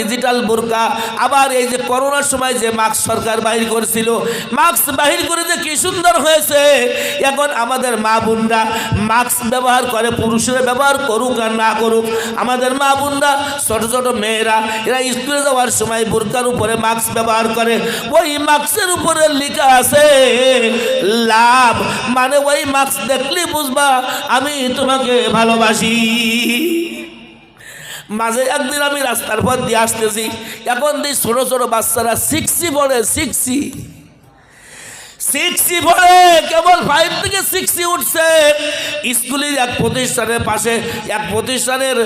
Digital বোরকা, আবার এই যে করোনার সময় যে মাস্ক সরকার বাহির করেছিল, মাস্ক বাহির করে যে কি সুন্দর হয়েছে। এখন আমাদের মা বোনরা মাস্ক ব্যবহার করে, পুরুষরা ব্যবহার করুক আর না করুক, আমাদের মা বোনরা, ছোট ছোট মেয়েরা, এরা স্কুলে যাওয়ার সময় বোরকার উপরে মাস্ক ব্যবহার করে, ওই মাস্কের উপরে লেখা আছে, লাভ মানে ওই মাস্ক দেখলে বুঝবা, আমি তোমাকে ভালোবাসি। মাঝে একদিন আমি রাস্তার পর দিয়ে আসতেছি। এখন দিই ছোটো ছোটো বাচ্চারা সিক্সি বলে সিক্সি সিক্সি পড়ে কেবল ফাইভ থেকে সিক্সি উঠছে। স্কুলের এক প্রতিষ্ঠানের পাশে, এক প্রতিষ্ঠানের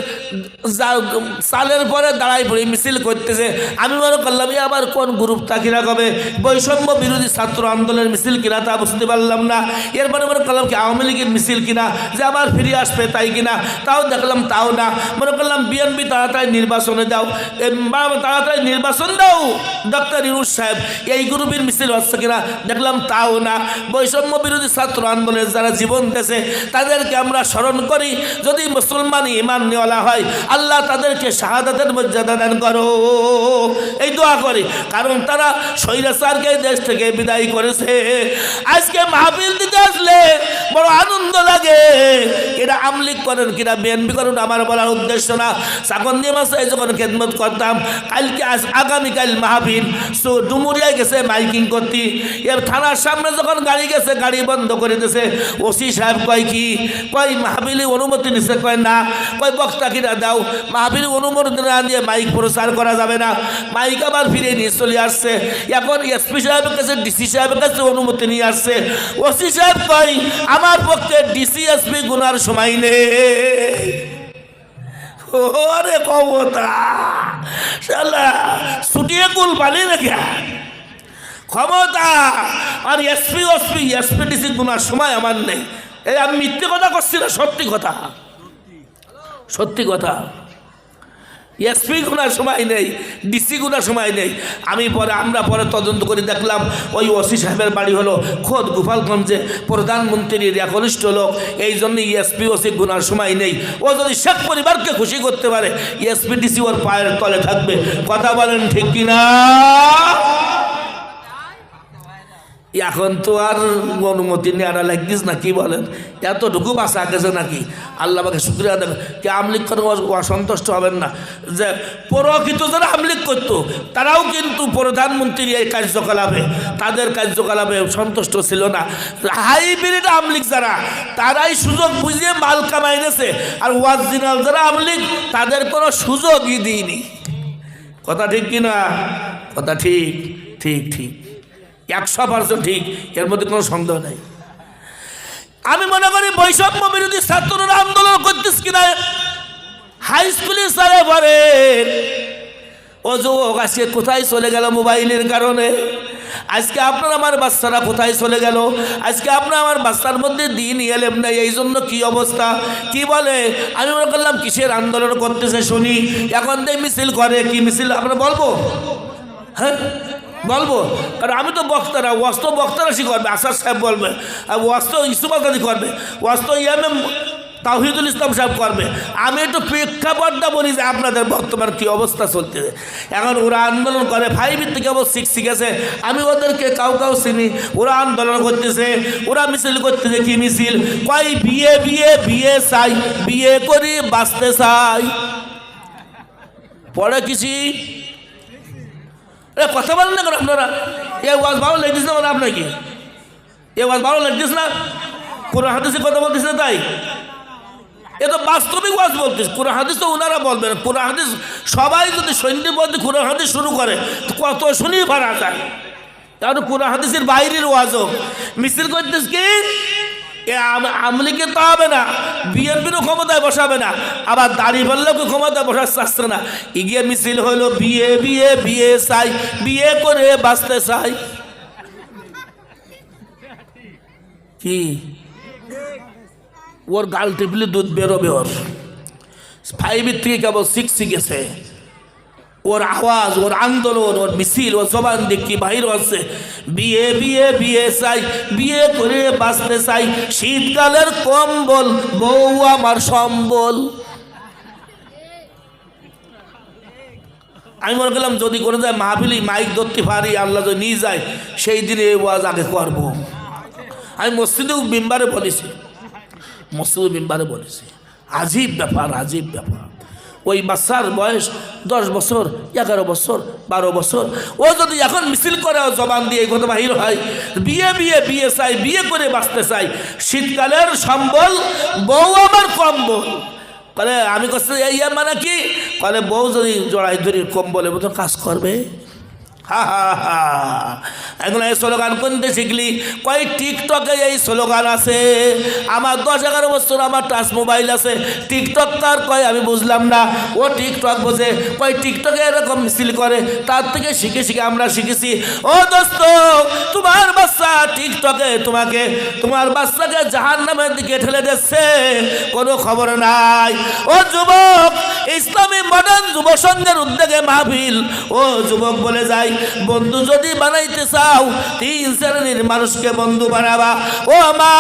সালের পরে দাঁড়াই পড়ে, মিছিল করতেছে। আমি মনে করলাম আবার কোন গ্রুপটা কিনা কবে? বৈষম্য বিরোধী ছাত্র আন্দোলনের মিছিল কিনা তা বুঝতে পারলাম না। এরপরে মনে করলাম কি, আওয়ামী লীগের মিছিল কিনা, যে আবার ফিরে আসবে তাই কিনা, তাও দেখলাম তাও না। মনে করলাম, বিএনপি, তাড়াতাড়ি নির্বাচনে দাও তাড়াতাড়ি নির্বাচন দাও ডক্টর ইউনুস সাহেব, এই গ্রুপের মিছিল হচ্ছে কিনা? দেখলাম তাও না। বৈষম্য বিরোধী ছাত্র আন্দোলনের যারা জীবন দেশে তাদেরকে আমরা স্মরণ করি, যদি মুসলমান ইমান নেওয়ালা হয়, আল্লাহ তাদেরকে শাহাদাতের মর্যাদা দান করো। এই দোয়া করি, কারণ তারা স্বৈরাচারকে দেশ থেকে বিদায় করেছে। আজকে মাহফিল দিতে আসলে বড় আনন্দ লাগে। এরা আমলিক করেন কিনা বিএনপি করেন, আমার বলার উদ্দেশ্য না। চাকন দিয়ে মাসে যখন খেদমত করতাম, কালকে আজ, আগামীকাল মাহফিল। সো ডুমুরিয়ায় গেছে মাইকিং করতে। এর থানার সামনে যখন গাড়ি গেছে, গাড়ি বন্ধ করে দিয়েছে ওসি সাহেব কয় কি? কয় মাহফিলি অনুমতি নিছে। কয়, না। কয়, বক্তা কিনা দাও। মাহফিলি অনুমতি না দিয়ে মাইক প্রচার করা যাবে না। মাইক আবার ফিরে নিয়ে চলে আসছে। এখন এসপি সাহেবের কাছে, ডিসি সাহেবের কাছে অনুমতি নিয়ে আসছে। ওসি সাহেব কয়, আমার পক্ষে ডিসি এসপি গুনার সময় নেই। ওরে ক্ষমতা শালা, ছুটিয়ে কুল পালি নাকি? ক্ষমতা। আর এসপি ওসপি এসপি ডিসি গুনার সময় আমার নেই। এই আমি মিথ্যে কথা করছি না, সত্যি কথা। সত্যি কথা। এসপি গুনার সময় নেই ডিসি গুনার সময় নেই। আমি পরে, আমরা পরে তদন্ত করে দেখলাম, ওই ওসি সাহেবের বাড়ি হলো খোদ গোপালগঞ্জে, প্রধানমন্ত্রীর একনিষ্ঠ লোক। এই জন্য এসপি ওসি গুনার সময় নেই। ও যদি শেখ পরিবারকে খুশি করতে পারে এসপি ডিসি ওর পায়ের তলে থাকবে। কথা বলেন ঠিক কিনা? এখন তো আর অনুমতি নেওয়া লাগিস না, কি বলেন? এতটুকু বাসা গেছে নাকি? আল্লাহ আমাকে শুক্রিয়া দেবেন। কে আমলিক করে অসন্তুষ্ট হবেন না। যে প্রকৃত যারা আমলিক করতো, তারাও কিন্তু প্রধানমন্ত্রীর এই কার্যকলাপে, তাদের কার্যকলাপে সন্তুষ্ট ছিল না। হাইব্রিড আমলিক যারা, তারাই সুযোগ বুঝিয়ে মাল কামাই এনেছে আর ওয়াজিনাল যারা আমলিক, তাদের কোনো সুযোগই দিইনি। কথা ঠিক কি না কথা ঠিক ঠিক ঠিক। একশো পার্সেন্ট ঠিক, এর মধ্যে কোনো সন্দেহ নেই। আমি মনে করি বৈষম্য বিরোধী ছাত্ররা আন্দোলন করতেস কিনা হাই স্কুলে সারে পরে ও যুবক, আজকে কোথায় চলে গেল মোবাইলের কারণে? আজকে আপনার আমার বাচ্চারা কোথায় চলে গেল? আজকে আপনার আমার বাচ্চার মধ্যে দিন এলেম না এই জন্য কী অবস্থা? কি বলে? আমি মনে করলাম কিসের আন্দোলন করতেছে শুনি। এখন মিছিল করে, কি মিছিল? আমরা বলব? হ্যাঁ? বলব? কারণ আমি তো বক্তারা ওয়াস্ত বক্তারাসি করবে? আসার সাহেব বলবে, আর ওয়াস্ত ইসুবাদি করবে ওয়াস্ত ইয়ামে তাহিদুল ইসলাম সাহেব করবে। আমি একটু প্রেক্ষাপটটা বলি যে আপনাদের বর্তমান কী অবস্থা চলতেছে এখন ওরা আন্দোলন করে ফাইভের থেকে আবার সিক্স শিখেছে। আমি ওদেরকে কাউ কাউ চিনি, ওরা আন্দোলন করতেছে, ওরা মিছিল করতেছে, কি মিছিল? কয়, বিয়ে বিয়ে বিয়ে চাই, বিয়ে করি, বাঁচতে চাই। পরে কিছু? এ, কথা বলেন না কেন আপনারা? এ, ওয়াজ ভালো লাগতেছে না আপনার এ, ওয়াজ ভালো লাগতেছে না? কোরআন হাদিসে কথা বলতেছে না তাই? এ তো বাস্তবিক ওয়াজ বলতেছে। কোরআন হাদিস তো ওনারা বলবেন। কোরআন হাদিস সবাই যদি সৈন্য বলতে কোরআন হাদিস শুরু করে কত শুনি পারা যায়। কারণ কোরআন হাদিসের বাইরের ওয়াজও। মিছিল করতেছে কি? এ আম- আমলিকে তো হবে না, বিএনপিরও ক্ষমতায় বসাবে না, আবার দাঁড়িয়ে পাল্লাকে ক্ষমতায় বসার চাচ্ছে না। এগিয়ে মিছিল হলো বিয়ে বিয়ে বিয়ে চাই, বিয়ে করে বাঁচতে চাই। কি? ওর গাল টিপলে দুধ বেরোবে ওর। ফাইভের থেকে কেবল সিক্স গেছে। ওর আওয়াজ, ওর আন্দোলন, ওর মিছিল, ওর জবান দেখি বাহির হচ্ছে। বিয়ে বিয়ে বিয়ে চাই, বিয়ে করে বাঁচতে চাই। শীতকালের কম্বল, বউ আমার সম্বল। আমি মনে করলাম, যদি করে যায় মাহফিলি মাইক ধরতে পারি, আল্লাহ যদি নিয়ে যায়, সেই দিনে এই ওয়াজ আগে করব। আমি মসজিদেও মেম্বারে বলেছি। মসজিদ মেম্বারে বলেছি। আজীব ব্যাপার আজীব ব্যাপার। ওই বাচ্চার বয়স দশ বছর, এগারো বছর, বারো বছর। ও যদি এখন মিছিল করে জবান দিয়ে কথা বাহির হয়। বিয়ে বিয়ে বিয়ে চাই, বিয়ে করে বাঁচতে চাই। শীতকালের সম্বল, বউ আমার কম্বল কলে আমি কষ্ট, এই মানে কি? কলে বউ যদি জড়াই ধরি কম্বলের মতো কাজ করবে। এখন এই স্লোগান কোনতে শিখলি? কয়, টিকটকে এই স্লোগান আছে। আমার দশ এগারো বছর আমার টাচ মোবাইল আছে। টিকটক কার কয়, আমি বুঝলাম না। ও টিকটক বোঝে। কয়, টিকটকে এরকম মিছিল করে। তার থেকে শিখে শিখে আমরা শিখেছি। ও দোস্ত টিকটকে তোমাকে, তোমার বাচ্চাকে জাহান নামের দিকে ঠেলে দিচ্ছে কোনো খবর নাই। ও যুবক, ইসলামী মডার্ন যুব সংঘের উদ্যোগে মাহফিল। ও যুবক বলে যায় বন্ধু যদি বানাইতে চাও, তিন শ্রেণির মানুষকে বন্ধু বানাবা। ও মা,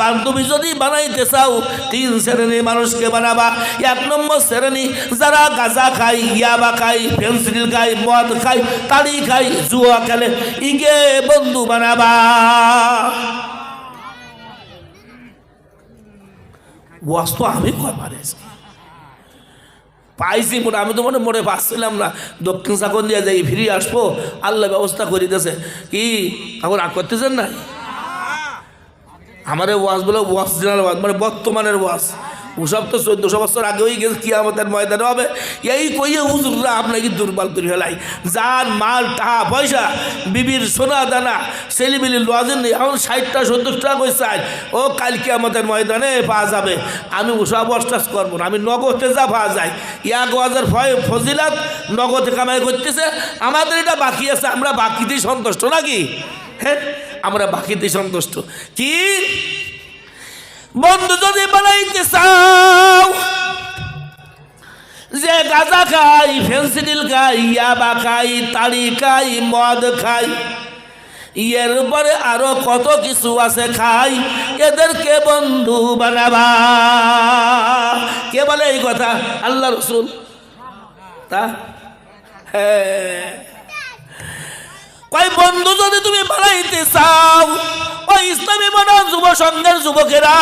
বান্ধবী যদি বানাইতে চাও, তিন শ্রেণির মানুষকে বানাবা। এক নম্বর শ্রেণি যারা গাঁজা খায়, ইয়াবা খায়, পেন্সিল খায়, মদ খায় তাড়ি খায়, জুয়া খেলে ইগে বন্ধু বানাবা। ওয়াজ তো আমি কমারে পাইছি মোটা, আমি তো মনে মনে পাচ্ছিলাম না, দক্ষিণ সাগর দিয়ে যাই, ফিরে আসব। আল্লাহ ব্যবস্থা করে দিয়েছে। কি? এখন রাগ করতেছেন না? আমার ওয়াজ বলে ওয়াজ জেনারেল ওয়াজ মানে বর্তমানের ওয়াজ। ওসব তো চোদ্দশো বছর আগে আগেই গেছে আমাদের ময়দানে হবে। এই কইয়ে হুজুররা আপনাকে দুর্বল করে ফেলাই। যার মাল, টাকা, পয়সা, বিবির সোনা, দানা ছেলেমিলি লজেন এখন ষাটটা সত্তর টাকা করে চাই? ও কালকে আমাদের ময়দানে পাওয়া যাবে। আমি ওসব অষ্টাস করব না, আমি নগদে যা পাওয়া যায়। এক ওয়াজের ভয় ফজিলাত নগদে কামাই করতেছে। আমাদের এটা বাকি আছে, আমরা বাকিতেই সন্তুষ্ট নাকি? হ্যাঁ আমরা বাকিতে সন্তুষ্ট। কি? বন্ধু যদি বানাইতে চাও, যে গাঁজা খাই ফেন্সিডিল খাই, ইয়াবা খাই তাড়ি খাই, মদ খাই, এর পরে আরও কত কিছু আছে খাই, এদেরকে বন্ধু বানাবা। কে বলে এই কথা? আল্লাহ রসুল। তা? হ্যাঁ। কয়, বন্ধু, যদি তুমি বানাইতে চাও ওই ইসলামী মনা যুব সংঘের যুবকেরা,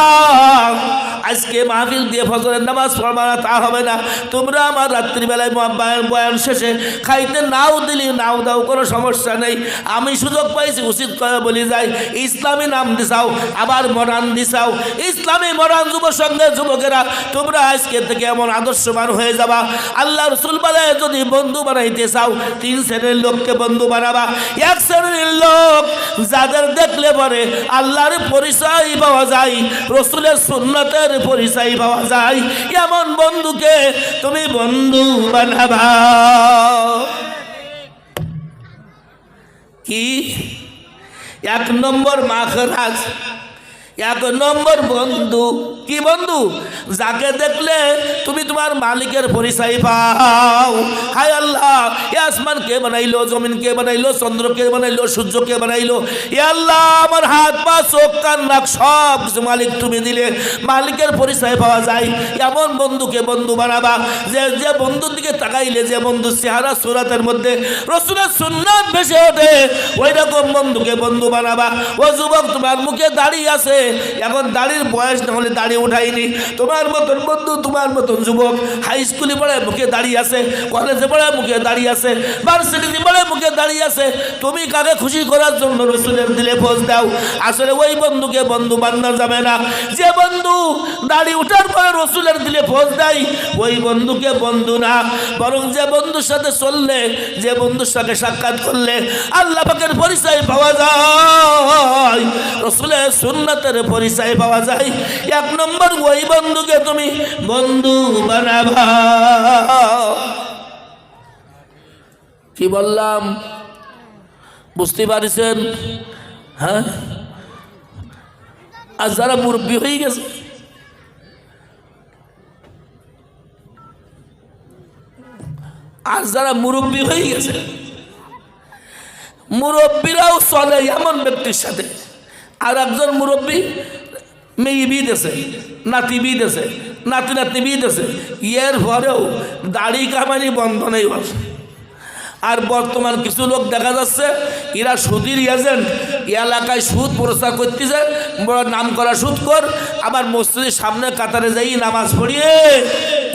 আজকে মাহফিল দিয়ে ফজরের নামাজ পড়বা, তা হবে না। তোমরা আমার রাত্রিবেলায় বয়ান বয়ান শেষে খাইতে নাও দিলি, নাও দাও, কোনো সমস্যা নেই। আমি সুযোগ পাইছি, উচিত করে বলি যাই, ইসলামী নাম দিছাও, আবার মরান দিছাও। ইসলামী মরান যুব সংঘের যুবকেরা, তোমরা আজকে থেকে এমন আদর্শবান হয়ে যাবা। আল্লাহ রসুল বলে, যদি বন্ধু বানাইতে চাও, তিন শ্রেণির লোককে বন্ধু বানাবা। এক শ্রেণির লোক যাদের দেখলে পরে আল্লাহর পরিচয় পাওয়া যায়, রসুলের সুন্নতের পরিচয় পাওয়া যায়। এমন বন্ধুকে তুমি বন্ধু বানাবা। কি? এক নম্বর মাখরাজ, এক নম্বর বন্ধু। কি বন্ধু? যাকে দেখলে তুমি তোমার মালিকের পরিচয় পাও। হায় আল্লাহ, এ আসমান কে বানাইলো, জমিন কে বানাইলো, চন্দ্র কে বানাইলো, সূর্য কে বানাইলো? এ আল্লাহ, আমার হাত, পা, চোখ, কান, নাক, সব মালিক তুমি দিলে। মালিকের পরিচয় পাওয়া যায়। এমন বন্ধুকে বন্ধু বানাবা, যে যে বন্ধুর দিকে তাকাইলে, যে বন্ধু চেহারা সুরাতের মধ্যে রসুলের সুন্নাত ভেসে ওঠে ওই রকম বন্ধুকে বন্ধু বানাবা। ও যুবক, তোমার মুখে দাঁড়িয়ে আছে। এখন দাড়ির বয়স না হলে দাড়ি উঠাইনি। তোমার মতন বন্ধু, তোমার মতন যুবক হাই স্কুলে পড়ে মুখে দাঁড়িয়ে আছে কলেজে পড়ে মুখে দাঁড়িয়ে আছে ভার্সিটিতে পড়ে মুখে দাঁড়িয়ে আছে। তুমি কাকে খুশি করার জন্য রসুলের দিলে ফোঁজ দাও? আসলে ওই বন্ধুকে বন্ধু বান্না যাবে না। যে বন্ধু দাড়ি উঠার পরে রসুলের দিলে ফোঁজ দেয়, ওই বন্ধুকে বন্ধু না। বরং যে বন্ধুর সাথে চললে, যে বন্ধুর সাথে সাক্ষাৎ করলে আল্লাহ পাকের পরিচয় পাওয়া যায়। রসুলের সুন্নাতের পরিচয় পাওয়া যায়। এক নম্বর ওই বন্ধুকে তুমি বন্ধু বানাবা। কি বললাম? বুঝতে পারছেন? হ্যাঁ? আর যারা মুরব্বী হয়ে গেছে। আর যারা মুরব্বী হয়ে গেছে, মুরব্বীরাও চলে এমন ব্যক্তির সাথে। আর একজন মুরব্বী মেয়ে বিয়ে দেছে নাতি বিয়ে দেছে নাতি নাতনি দিয়েছে। এর পরেও দাড়ি কামানি বন্ধ নেই বস আর বর্তমান কিছু লোক দেখা যাচ্ছে, এরা সুদির এজেন্ট এলাকায় সুদ প্রচার করতেছে, বড় নাম করা সুদ কর, আবার মসজিদের সামনে কাতারে যাই নামাজ পড়িয়ে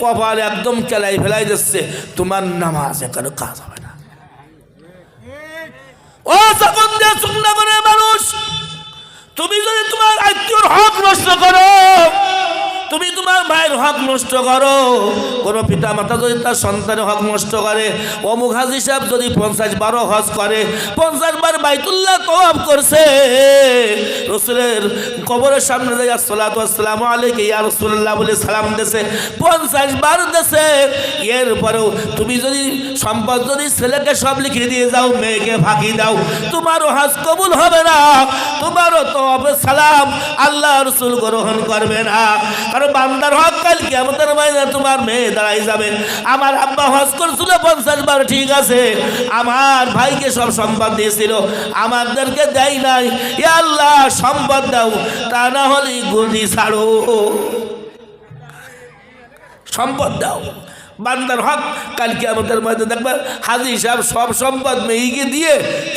কপাল একদম কেলাই ফেলাই যাচ্ছে তোমার নামাজ এখানে কাজ হবে না। ও তখন মানুষ তুমি যদি তোমার আত্মীয়র হক নষ্ট করো তুমি তোমার ভাইয়ের হক নষ্ট করো। কোনো পিতা মাতা যদি তার সন্তানের হক নষ্ট করে, অমুক হাজি সাহেব যদি পঞ্চাশ বারো হজ করে, পঞ্চাশ বার বাইতুল্লাহ তওয়াব করছে। রসুলের কবরের সামনে যাই আসসালাতু আসসালামু আলাইকা ইয়া রাসূলুল্লাহ বলে সালাম দেছে, পঞ্চাশ বার দেছে। এরপরেও তুমি যদি সম্পদ যদি ছেলেকে সব লিখে দিয়ে যাও মেয়েকে ফাঁকি দাও, তোমারও হাজ কবুল হবে না, তোমারও তো সালাম আল্লাহ রসুল গ্রহণ করবে না। কারণ বান্দার হক কাল কেমতের মাইনে তোমার মেয়ে দাঁড়াই যাবে। আমার আব্বা হজ করছিল পঞ্চাশ বার, ঠিক আছে। আমার ভাইকে সব সম্পদ দিয়েছিল। আমাদেরকে দেয় নাই। এ আল্লাহ, সম্পদ দাও। তা না হলে গুলি ছাড়ো। সম্পদ দাও। বান্দার হক কালকে আমাদের মধ্যে দেখবে, হাজি সাহেব সব সম্পদ মেয়েকে দিয়ে,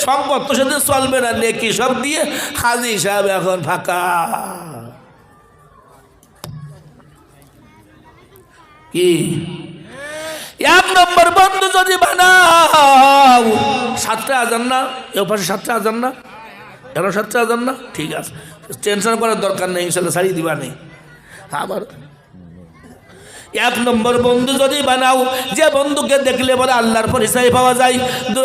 সম্পদ তো সাথে চলবে না, নেকি সব দিয়ে, হাজি সাহেব এখন ফাঁকা। কি? এক নম্বর বন্ধু যদি বানাও, সাতটা আজান না? এ পাশে সাতটা আজান না? এগারো সাতটা আজান না? ঠিক আছে। টেনশন করার দরকার নেই, ইনশাল্লাহ সারিয়ে দিবা নেই আবার এক নম্বর বন্ধু যদি বানাও, যে বন্ধুকে দেখলে বলে আল্লাহর পরিচয় পাওয়া যায়,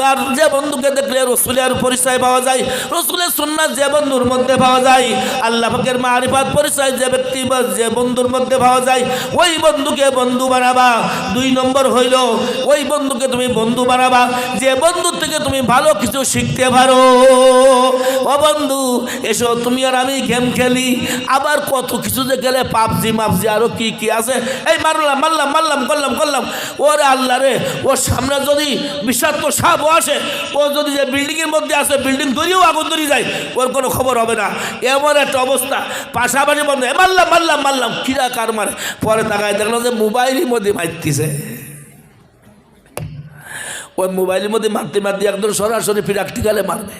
আর যে বন্ধুকে দেখলে রসুলের পরিচয় পাওয়া যায়, রসুলের সুন্নাত যে বন্ধুর মধ্যে পাওয়া যায়, আল্লাহ পাকের মারিফাত পরিচয় যে ব্যক্তি যে বন্ধুর মধ্যে পাওয়া যায়, ওই বন্ধুকে বন্ধু বানাবা। দুই নম্বর হইল, ওই বন্ধুকে তুমি বন্ধু বানাবা, যে বন্ধুর থেকে তুমি ভালো কিছু শিখতে পারো। ও বন্ধু, এসো তুমি আর আমি গেম খেলি, আবার কত কিছু যে গেলে পাবজি, মাবজি, আরও কি কি আছে, এই মারলাম মারলাম মারলাম করলাম করলাম ওরে আল্লাহ রে, ওর সামনে যদি বিষাক্ত সাপ আসে, ও যদি যে বিল্ডিংয়ের মধ্যে আসে, বিল্ডিং ধরিয়েও আগুন ধরে যায় ওর কোনো খবর হবে না। এমন একটা অবস্থা। পাশাপাশি বন্ধ মারলাম মারলাম মারলাম কিরা কার মারে? পরে তাকায় দেখলাম যে মোবাইলের মধ্যে মারতেছে। ওই মোবাইলের মধ্যে মারতে মারতে একদম সরাসরি প্র্যাকটিক্যালে মারবে।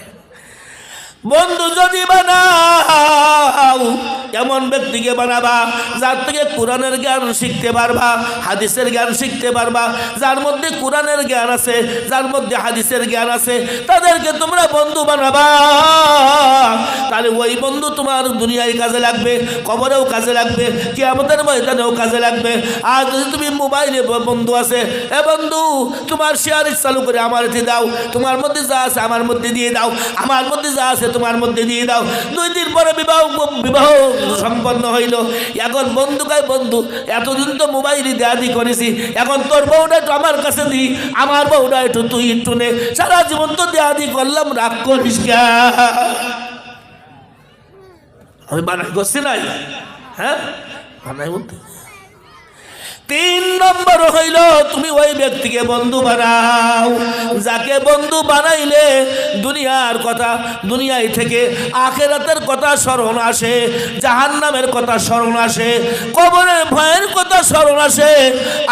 বন্ধু যদি বানাও এমন ব্যক্তিকে বানাবা, যার থেকে কোরআনের জ্ঞান শিখতে পারবা, হাদিসের জ্ঞান শিখতে পারবা, যার মধ্যে কোরআনের জ্ঞান আছে, যার মধ্যে হাদিসের জ্ঞান আছে, তাদেরকে তোমরা বন্ধু বানাবা। তাহলে ওই বন্ধু তোমার দুনিয়ায় কাজে লাগবে, কবরেও কাজে লাগবে কি আমাদের ময়দানেও কাজে লাগবে। আর যদি তুমি মোবাইলে বন্ধু আছে, এ বন্ধু, তোমার শেয়ার চালু করে আমার এতে দাও, তোমার মধ্যে যা আছে আমার মধ্যে দিয়ে দাও, আমার মধ্যে যা আছে তোমার মধ্যে দিয়ে দাও। দুই দিন পরে বিবাহ বিবাহ সম্পন্ন হইল। এখন বন্ধু গায়ে বন্ধু, এতদিন তো মোবাইলে দেয়াদি করেছি। এখন তোর বউটা একটু আমার কাছে দি, আমার বউটা একটু তুই একটু নে। সারা জীবন তো দেয়াদি করলাম, রাগ করিস আমি বানাই করছি নাই হ্যাঁ? বানাই বলতে? তিন নম্বর হইল, তুমি ওই ব্যক্তিকে বন্ধু বানাও। যাকে বন্ধু বানাইলে দুনিয়ার কথা, দুনিয়ায় থেকে আখেরাতের কথা স্মরণ আসে, জাহান্নামের কথা স্মরণ আসে কবরের ভয়ের কথা স্মরণ আসে।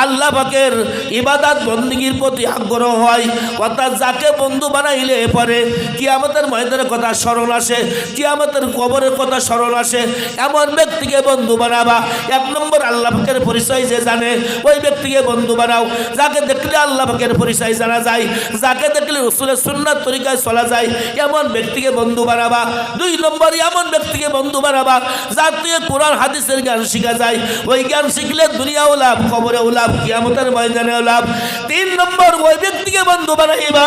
আল্লাহ পাকের ইবাদাত বন্দীগীর প্রতি আগ্রহ হয় অর্থাৎ যাকে বন্ধু বানাইলে পরে কিয়ামতের ময়দানের কথা স্মরণ আসে, কিয়ামতের কবরের কথা স্মরণ আসে। এমন ব্যক্তিকে বন্ধু বানাবা, এক নম্বর আল্লাহ পাকের পরিচয় যে জানে, ওই ব্যক্তিকে বন্ধু বানাও। যাকে দেখলে আল্লাহ পাকের পরিচয় জানা যায়, যাকে দেখলে রসুলের সুন্নাত তরিকায় চলা যায় এমন ব্যক্তিকে বন্ধু বানাবা। দুই নম্বর এমন ব্যক্তিকে বন্ধু বানাবা, যার থেকে কোরআন, হাদিসের জ্ঞান শিখা যায়। ওই জ্ঞান শিখলে দুনিয়াও লাভ, কবরেও লাভ, কিয়ামতের ময়দানেও লাভ। তিন নম্বর, ওই ব্যক্তিকে বন্ধু বানাইবা,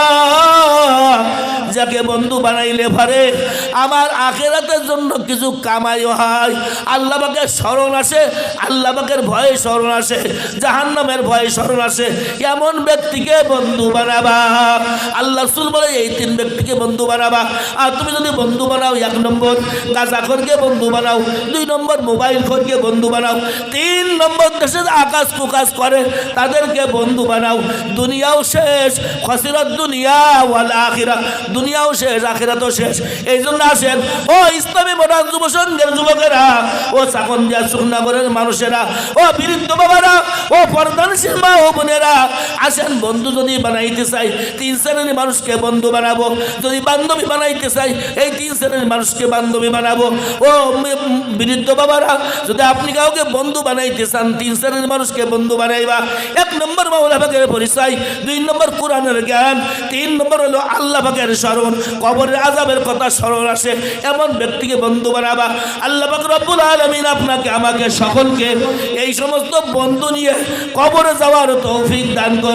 যাকে বন্ধু বানাইলে পারে আমার আখেরাতের জন্য কিছু কামাইও হয়। আল্লাহ পাকের স্মরণ আসে আল্লাহ পাকের ভয়ে স্মরণ আসে, জাহান্নামের ভয়ে স্মরণ আসে। এমন ব্যক্তিকে বন্ধু বানাবা। আল্লাহ বলে, এই তিন ব্যক্তিকে বন্ধু বানাবা। আর তুমি যদি বন্ধু বানাও, এক নম্বর গাঁজাখরকে বন্ধু বানাও, দুই নম্বর মোবাইল খোরকে বন্ধু বানাও, তিন নম্বর দেশে আকাশ কুকাশ করে, তাদেরকে বন্ধু বানাও। দুনিয়াও শেষ, খসিরত দুনিয়া, ওয়াল আখিরা। দুনিয়াও শেষ, আখিরাতও শেষ। এই জন্য আসেন, ও ইসলামী মডার্ন যুব সংঘের যুবকেরা, ও চাকন্দিয়া সুখনগরের মানুষেরা, ও বৃদ্ধ বাবারা, ও পর্দানশীল মা ও বোনেরা, আসেন বন্ধু যদি বানাইতে চাই, তিন শ্রেণির মানুষকে বন্ধু বানাবো। যদি বান্ধবী বানাইতে চাই, এই তিন শ্রেণির মানুষকে বান্ধবী বানাবো। ও বৃদ্ধ বাবারা, যদি আপনি কাউকে বন্ধু বানাইতে চান, তিন শ্রেণির মানুষকে বন্ধু বানাইবা। এক নম্বর মাওলা পাকের পরিচয়, দুই নম্বর কোরআনের জ্ঞান, তিন নম্বর হলো আল্লাহ পাকের স্মরণ, কবরের আজাবের কথা স্মরণ আসে। এমন ব্যক্তিকে বন্ধু বানাবা। আল্লাহ পাক রব্বুল আলমিন আপনাকে, আমাকে সকলকে এই সমস্ত বন্ধু নিয়ে কবরে যাওয়ার তৌফিক দান করে